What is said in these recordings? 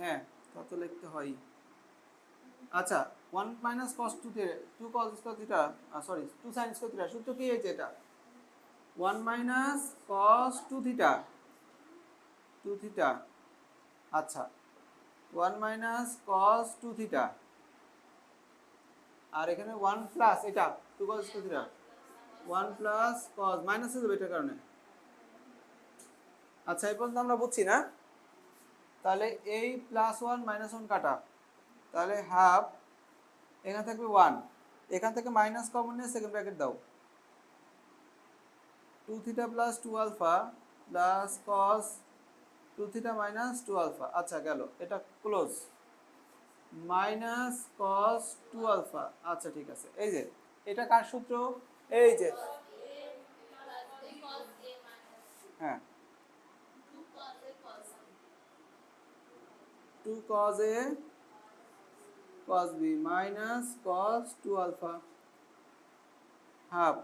হ্যাঁ তা তো লিখতে হয় আচ্ছা one minus cos two two cos square theta sorry two sine square theta সূত্র কি হয়েছে এটা? One minus cos two theta two theta আচ্ছা one minus cos two theta আর এখানে ওয়ান প্লাস এটা two cos square theta one plus cos minus হয়ে যাবে এটার কারণে। আচ্ছা এই পর্যন্ত আমরা বুঝছি না? তাহলে এই প্লাস ওয়ান মাইনাস ওয়ান কাটা। তাহলে হাফ এখানে থাকবে ওয়ান এখান থেকে মাইনাস কমন নিয়ে সেকেন্ড ব্র্যাকেট দাও। Two theta plus two alpha plus cos two theta minus two alpha আচ্ছা গেল। এটা close minus cos two alpha আচ্ছা ঠিক আছে। এই যে, এটা কার সূত্র? এই যে। হ্যাঁ। Two cos A cos B minus cos two alpha half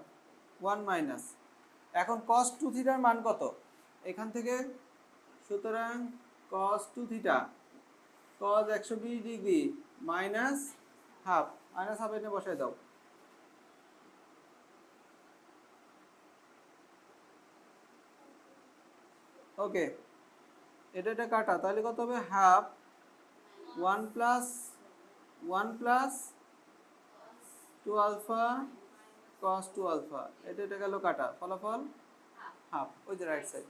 one minus এখন কস টু থিটার মান কত? এখান থেকে সুতরাং কস টু থিটা কস একশো বিশ degree minus half minus half এনে বসায় দাও। ওকে এটা এটা কাটা, তাহলে কত হবে? Half one plus one plus two alpha cos two alpha. এটা এটা গেল কাটা। ফলাফল? হাফ। ওই যে রাইট সাইড